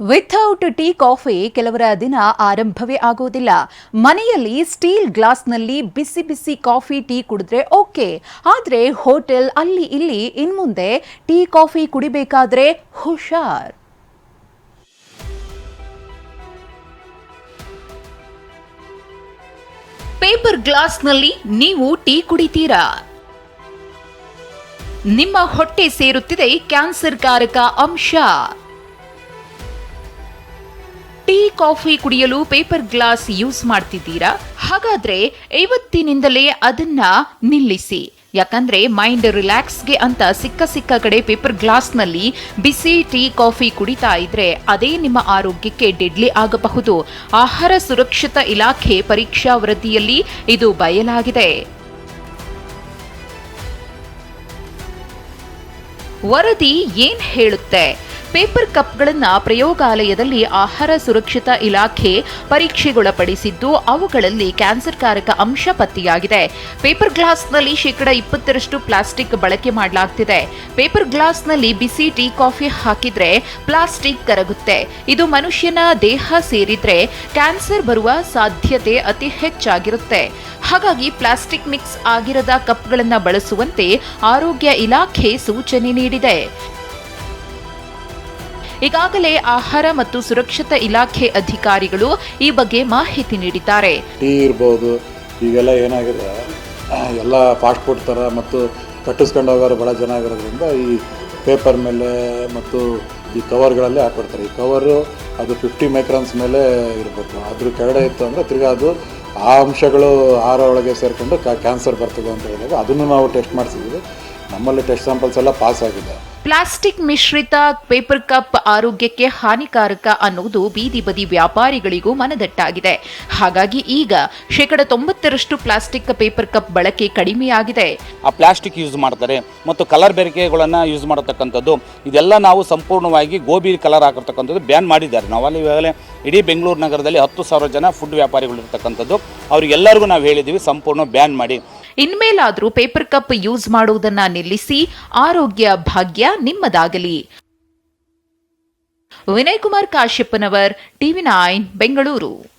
Without tea coffee ಕೆಲವರ ದಿನ ಆರಂಭವೇ ಆಗೋದಿಲ್ಲ. ಮನೆಯಲ್ಲಿ ಸ್ಟೀಲ್ ಗ್ಲಾಸ್ನಲ್ಲಿ ಬಿಸಿ ಬಿಸಿ ಕಾಫಿ ಟೀ ಕುಡಿದ್ರೆ ಓಕೆ ಆದರೆ ಹೋಟೆಲ್ ಅಲ್ಲಿ ಇಲ್ಲಿ ಇನ್ಮುಂದೆ ಟೀ ಕಾಫಿ ಕುಡಿಬೇಕಾದ್ರೆ ಹುಷಾರ್. ಪೇಪರ್ ಗ್ಲಾಸ್ನಲ್ಲಿ ನೀವು ಟೀ ಕುಡಿತೀರಾ? ನಿಮ್ಮ ಹೊಟ್ಟೆ ಸೇರುತ್ತಿದೆ ಕ್ಯಾನ್ಸರ್ ಕಾರಕ ಅಂಶ. ಟೀ, ಕಾಫಿ ಕುಡಿಯಲು ಪೇಪರ್ ಗ್ಲಾಸ್ ಯೂಸ್ ಮಾಡ್ತಿದ್ದೀರಾ? ಹಾಗಾದ್ರೆ ಇವತ್ತಿನಿಂದಲೇ ಅದನ್ನ ನಿಲ್ಲಿಸಿ. ಯಾಕಂದ್ರೆ ಮೈಂಡ್ ರಿಲ್ಯಾಕ್ಸ್ಗೆ ಅಂತ ಸಿಕ್ಕ ಸಿಕ್ಕ ಕಡೆ ಪೇಪರ್ ಗ್ಲಾಸ್ನಲ್ಲಿ ಬಿಸಿ ಟೀ, ಕಾಫಿ ಕುಡಿತಾ ಇದ್ರೆ ಅದೇ ನಿಮ್ಮ ಆರೋಗ್ಯಕ್ಕೆ ಡೆಡ್ಲಿ ಆಗಬಹುದು. ಆಹಾರ ಸುರಕ್ಷತಾ ಇಲಾಖೆ ಪರೀಕ್ಷಾ ವರದಿಯಲ್ಲಿ ಇದು ಬಯಲಾಗಿದೆ. ವರದಿ ಏನ್ ಹೇಳುತ್ತೆ? ಪೇಪರ್ ಕಪ್ಗಳನ್ನ ಪ್ರಯೋಗಾಲಯದಲ್ಲಿ ಆಹಾರ ಸುರಕ್ಷತಾ ಇಲಾಖೆ ಪರೀಕ್ಷೆಗೊಳಪಡಿಸಿದ್ದು, ಅವುಗಳಲ್ಲಿ ಕ್ಯಾನ್ಸರ್ಕಾರಕ ಅಂಶ ಪತ್ತೆಯಾಗಿದೆ. ಪೇಪರ್ ಗ್ಲಾಸ್ನಲ್ಲಿ ಶೇಕಡ ಇಪ್ಪತ್ತರಷ್ಟು ಪ್ಲಾಸ್ಟಿಕ್ ಬಳಕೆ ಮಾಡಲಾಗ್ತಿದೆ. ಪೇಪರ್ ಗ್ಲಾಸ್ನಲ್ಲಿ ಬಿಸಿ ಟೀ, ಕಾಫಿ ಹಾಕಿದ್ರೆ ಪ್ಲಾಸ್ಟಿಕ್ ಕರಗುತ್ತೆ. ಇದು ಮನುಷ್ಯನ ದೇಹ ಸೇರಿದ್ರೆ ಕ್ಯಾನ್ಸರ್ ಬರುವ ಸಾಧ್ಯತೆ ಅತಿ ಹೆಚ್ಚಾಗಿರುತ್ತೆ. ಹಾಗಾಗಿ ಪ್ಲಾಸ್ಟಿಕ್ ಮಿಕ್ಸ್ ಆಗಿರದ ಕಪ್ಗಳನ್ನು ಬಳಸುವಂತೆ ಆರೋಗ್ಯ ಇಲಾಖೆ ಸೂಚನೆ ನೀಡಿದೆ. ಈಗಾಗಲೇ ಆಹಾರ ಮತ್ತು ಸುರಕ್ಷತಾ ಇಲಾಖೆ ಅಧಿಕಾರಿಗಳು ಈ ಬಗ್ಗೆ ಮಾಹಿತಿ ನೀಡಿದ್ದಾರೆ. ಇರ್ಬೋದು, ಈಗೆಲ್ಲ ಏನಾಗಿದೆ ಎಲ್ಲ ಫಾಸ್ಟ್ ಫುಡ್ ಥರ ಮತ್ತು ಕಟ್ಟಿಸ್ಕೊಂಡು ಹೋಗೋರು ಭಾಳ ಜನ ಆಗಿರೋದ್ರಿಂದ ಈ ಪೇಪರ್ ಮೇಲೆ ಮತ್ತು ಈ ಕವರ್ಗಳಲ್ಲಿ ಹಾಕ್ಬಿಡ್ತಾರೆ ಈ ಕವರು ಅದು ಫಿಫ್ಟಿ ಮೈಕ್ರಾನ್ಸ್ ಮೇಲೆ ಇರಬೇಕು. ಅದ್ರ ಕೆಳಗಡೆ ಇತ್ತು ಅಂದರೆ ತಿರ್ಗಾ ಅದು ಆ ಅಂಶಗಳು ಆಹಾರ ಒಳಗೆ ಸೇರಿಕೊಂಡು ಕ್ಯಾನ್ಸರ್ ಬರ್ತದೆ ಅಂತ ಹೇಳಿದಾಗ ಅದನ್ನು ನಾವು ಟೆಸ್ಟ್ ಮಾಡಿಸಿದ್ವಿ ನಮ್ಮಲ್ಲಿ ಟೆಸ್ಟ್ ಸ್ಯಾಂಪಲ್ಸ್ ಎಲ್ಲ ಪಾಸ್ ಆಗಿದೆ. ಪ್ಲಾಸ್ಟಿಕ್ ಮಿಶ್ರಿತ ಪೇಪರ್ ಕಪ್ ಆರೋಗ್ಯಕ್ಕೆ ಹಾನಿಕಾರಕ ಅನ್ನುವುದು ಬೀದಿ ಬದಿ ವ್ಯಾಪಾರಿಗಳಿಗೂ ಮನದಟ್ಟಾಗಿದೆ. ಹಾಗಾಗಿ ಈಗ ಶೇಕಡ ತೊಂಬತ್ತರಷ್ಟು ಪ್ಲಾಸ್ಟಿಕ್ ಪೇಪರ್ ಕಪ್ ಬಳಕೆ ಕಡಿಮೆಯಾಗಿದೆ. ಆ ಪ್ಲಾಸ್ಟಿಕ್ ಯೂಸ್ ಮಾಡ್ತಾರೆ ಮತ್ತು ಕಲರ್ ಬೆರಿಕೆಗಳನ್ನ ಯೂಸ್ ಮಾಡತಕ್ಕಂಥದ್ದು ಇದೆಲ್ಲ ನಾವು ಸಂಪೂರ್ಣವಾಗಿ ಗೋಬಿ ಕಲರ್ ಹಾಕಿರ್ತಕ್ಕಂಥದ್ದು ಬ್ಯಾನ್ ಮಾಡಿದ್ದಾರೆ. ನಾವಲ್ಲಿ ಅಲ್ಲಿ ಈಗಾಗಲೇ ಇಡೀ ಬೆಂಗಳೂರು ನಗರದಲ್ಲಿ ಹತ್ತು ಸಾವಿರ ಜನ ಫುಡ್ ವ್ಯಾಪಾರಿಗಳು ಇರ್ತಕ್ಕಂಥದ್ದು ಅವ್ರಿಗೆಲ್ಲರಿಗೂ ನಾವು ಹೇಳಿದ್ದೀವಿ ಸಂಪೂರ್ಣ ಬ್ಯಾನ್ ಮಾಡಿ. ಇನ್ಮೇಲಾದ್ರೂ ಪೇಪರ್ ಕಪ್ ಯೂಸ್ ಮಾಡುವುದನ್ನ ನಿಲ್ಲಿಸಿ ಆರೋಗ್ಯ ಭಾಗ್ಯ ನಿಮ್ಮದಾಗಲಿ. Vinay Kumar Kashyappanavar TV nine, Bengaluru.